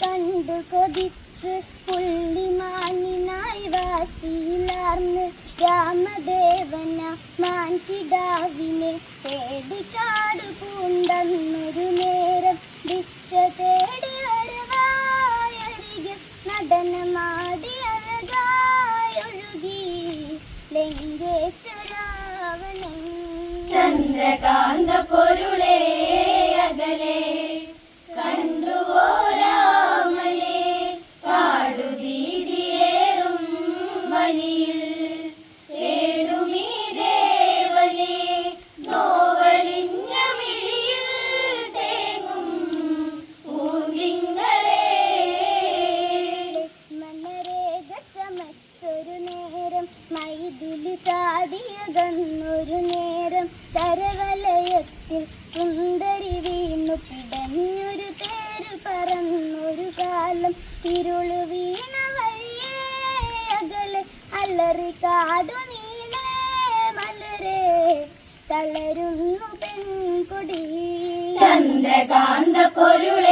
കണ്ടു കൊതിച്ച് പുള്ളിമാനിനായി വാശിയിലാർന്ന് രാമദേവന മാൻപിതാവിനെ തേടിക്കാട് പൂണ്ടെന്നൊരു നേരം ഭിക്ഷ തേടി വരവായരികെ നടനമാടി അഴകായൊഴുകി. ലങ്കേശ്വരാവനം ചന്ദ്രകാ വനിയിൽ തേടുമീ ദേവനെ നോവലിഞ്ഞ മിഴിയിൽ തേങ്ങും പൂങ്കിങ്ങളെ ചമച്ചൊരു നേരം മൈതിലി ചാടിയകന്നൊരു നേരം തരവലയത്തിൽ സുന്ദരി അലറി നീലേ നീളേ മലരെ തളരുന്നു പെൺകൊടി. ചന്ദ്രകാന്ത പൊരുളേ